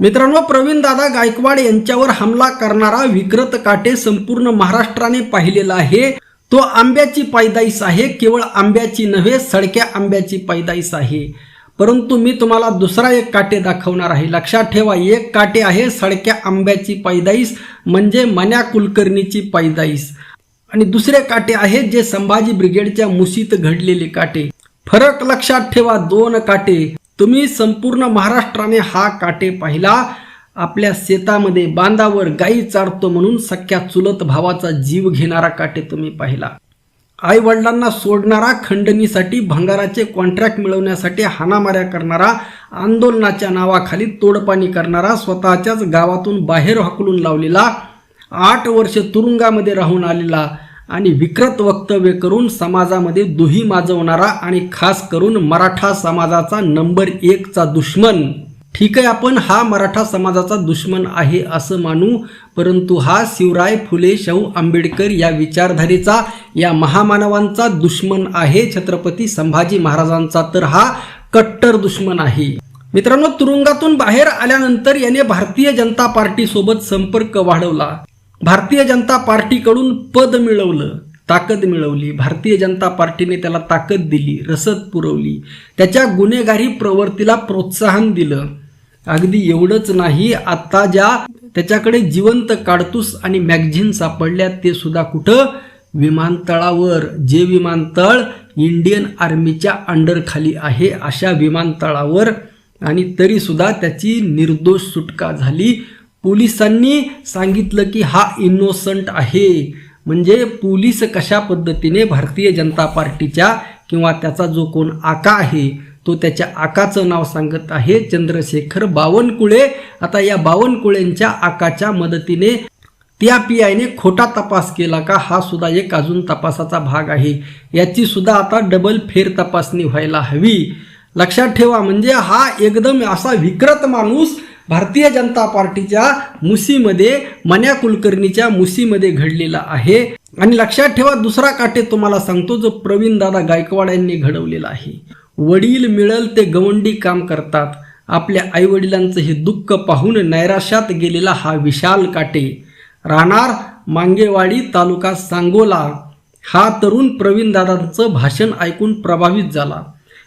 मित्रांनो प्रवीणदादा गायकवाड यांच्यावर हमला करणारा विक्रत काटे संपूर्ण महाराष्ट्राने पाहिलेला आहे. तो आंब्याची पैदाईस आहे केवळ आंब्याची नव्हे सडक्या आंब्याची पैदाईस आहे. परंतु मी तुम्हाला दुसरा एक काटे दाखवणार आहे. लक्षात ठेवा एक काटे आहे सडक्या आंब्याची पैदाईस म्हणजे मन्या कुलकर्णीची पैदाईस. आणि दुसरे काटे आहेत जे संभाजी ब्रिगेडच्या मुसीत घडलेले काटे. फरक लक्षात ठेवा दोन काटे. तुम्ही संपूर्ण महाराष्ट्राने हा काटे पाहिला. आपल्या शेतामध्ये बांधावर गाई चारतो म्हणून सख्या चुलत भावाचा जीव घेणारा काटे तुम्ही पाहिला. आई वडिलांना सोडणारा खंडणीसाठी भंगाराचे कॉन्ट्रॅक्ट मिळवण्यासाठी हाणामाऱ्या करणारा आंदोलनाच्या नावाखाली तोडपाणी करणारा स्वतःच्याच गावातून बाहेर हकलून लावलेला आठ वर्ष तुरुंगामध्ये राहून आलेला आणि विकृत वक्तव्य करून समाजामध्ये दुही माजवणारा आणि खास करून मराठा समाजाचा नंबर एकचा दुश्मन. ठीक आहे आपण हा मराठा समाजाचा दुश्मन आहे असं मानू परंतु हा शिवराय फुले शाहू आंबेडकर या विचारधारेचा या महामानवांचा दुश्मन आहे छत्रपती संभाजी महाराजांचा तर हा कट्टर दुश्मन आहे. मित्रांनो तुरुंगातून बाहेर आल्यानंतर याने भारतीय जनता पार्टीसोबत संपर्क वाढवला. भारतीय जनता पार्टीकडून पद मिळवलं ताकद मिळवली. भारतीय जनता पार्टीने त्याला ताकद दिली रसद पुरवली. त्याच्या गुन्हेगारी प्रवृत्तीला प्रोत्साहन दिलं. अगदी एवढंच नाही आता ज्या त्याच्याकडे जिवंत काडतूस आणि मॅगझिन सापडल्या ते सुद्धा कुठं? विमानतळावर. जे विमानतळ इंडियन आर्मीच्या अंडरखाली आहे अशा विमानतळावर. आणि तरी सुद्धा त्याची निर्दोष सुटका झाली. पोलिसांनी सांगितलं की हा इनोसंट आहे. म्हणजे पोलीस कशा पद्धतीने भारतीय जनता पार्टीच्या किंवा त्याचा जो कोण आका आहे तो त्याच्या आकाचं नाव सांगत आहे चंद्रशेखर बावनकुळे. आता या बावनकुळेंच्या आकाच्या मदतीने त्या पी आयने खोटा तपास केला का? हा सुद्धा एक अजून तपासाचा भाग आहे. याची सुद्धा आता डबल फेर तपासणी व्हायला हवी. लक्षात ठेवा म्हणजे हा एकदम असा विकृत माणूस भारतीय जनता पार्टीच्या मुसीमध्ये मन्या कुलकर्णीच्या मुसीमध्ये घडलेला आहे. आणि लक्षात ठेवा दुसरा काटे तुम्हाला सांगतो जो प्रवीण दादा गायकवाड यांनी घडवलेला आहे. वडील मिळल ते गवंडी काम करतात. आपल्या आईवडिलांचं हे दुःख पाहून नैराश्यात गेलेला हा विशाल काटे. राहणार मांगेवाडी तालुका सांगोला. हा तरुण प्रवीण दादांचं भाषण ऐकून प्रभावित झाला.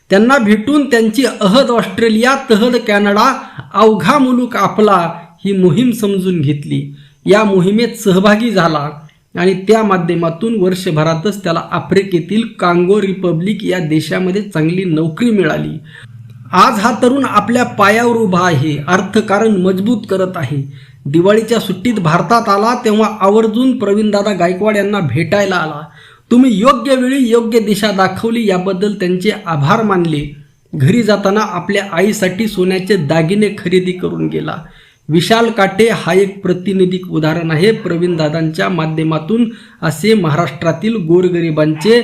त्यांना भेटून त्यांची अहद ऑस्ट्रेलिया तहद कॅनडा अवघा मुलूक आपला ही मोहीम समजून घेतली. या मोहिमेत सहभागी झाला आणि त्या माध्यमातून वर्षभरातच त्याला आफ्रिकेतील कांगो रिपब्लिक या देशामध्ये चांगली नोकरी मिळाली. आज हा तरुण आपल्या पायावर उभा आहे अर्थकारण मजबूत करत आहे. दिवाळीच्या सुट्टीत भारतात आला तेव्हा आवर्जून प्रवीणदादा गायकवाड यांना भेटायला आला. तुम्ही योग्य वेळी योग्य दिशा दाखवली याबद्दल त्यांचे आभार मानले. घरी जाताना आपल्या आईसाठी सोन्याचे दागिने खरेदी करून गेला. विशाल काटे हा एक प्रतिनिधिक उदाहरण आहे. प्रवीण दादांच्या माध्यमातून असे महाराष्ट्रातील गोरगरिबांचे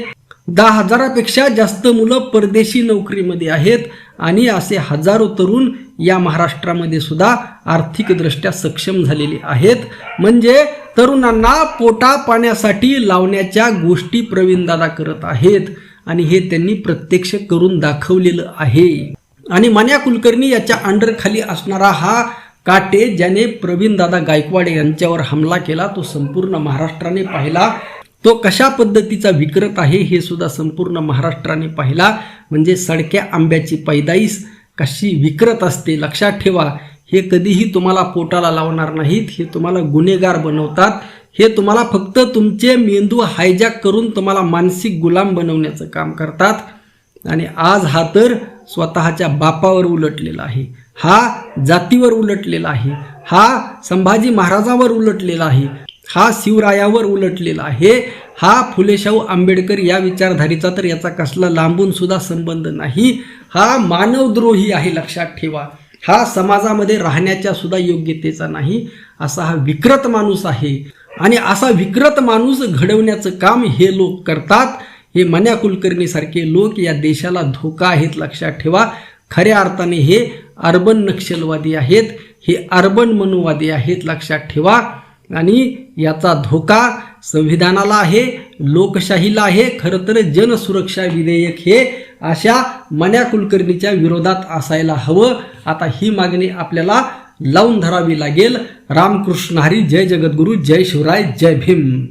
दहा हजारापेक्षा जास्त मुलं परदेशी नोकरीमध्ये आहेत आणि असे हजारो तरुण या महाराष्ट्रामध्ये सुद्धा आर्थिकदृष्ट्या सक्षम झालेले आहेत. म्हणजे तरुणांना पोटा पाण्यासाठी लावण्याच्या गोष्टी प्रवीणदादा करत आहेत आणि हे त्यांनी प्रत्यक्ष करून दाखवलेलं आहे. आणि मान्या कुलकर्णी याच्या अंडरखाली असणारा हा काटे ज्याने प्रवीणदादा गायकवाड यांच्यावर हमला केला तो संपूर्ण महाराष्ट्राने पाहिला. तो कशा पद्धतीचा विक्रत आहे हे सुद्धा संपूर्ण महाराष्ट्राने पाहिला. म्हणजे सडक्या आंब्याची पैदाईस कशी विक्रत असते लक्षात ठेवा. हे कधीही तुम्हाला पोटाला लावणार नाहीत हे तुम्हाला गुन्हेगार बनवतात. हे तुम्हाला फक्त तुमचे मेंदू हायजॅक करून तुम्हाला मानसिक गुलाम बनवण्याचं काम करतात. आणि आज हा तर स्वतःच्या बापावर उलटलेला आहे. हा जातीवर उलटलेला आहे. हा संभाजी महाराजावर उलटलेला आहे. हा शिवरायावर उलटलेला आहे. हा फुलेशाहू आंबेडकर या विचारधारेचा तर याचा कसला लांबून सुद्धा संबंध नाही. हा मानवद्रोही आहे लक्षात ठेवा. हा समाजामध्ये राहण्याच्या सुद्धा योग्यतेचा नाही. असा हा विकृत माणूस आहे. आणि असा विकृत माणूस घडवण्याचं काम हे लोक करतात. हे मन्या कुलकर्णीसारखे लोक या देशाला धोका आहेत लक्षात ठेवा. खऱ्या अर्थाने हे अर्बन नक्षलवादी आहेत. हे अर्बन मनुवादी आहेत लक्षात ठेवा. आणि याचा धोका संविधानाला आहे लोकशाहीला आहे खरं तर जनसुरक्षा विधेयक हे अशा मन्या कुलकर्णीच्या विरोधात असायला हवं. आता ही मागणी आपल्याला लावून धरावी लागेल. रामकृष्ण हरी जय जगद्गुरू जय शिवराय जय भीम.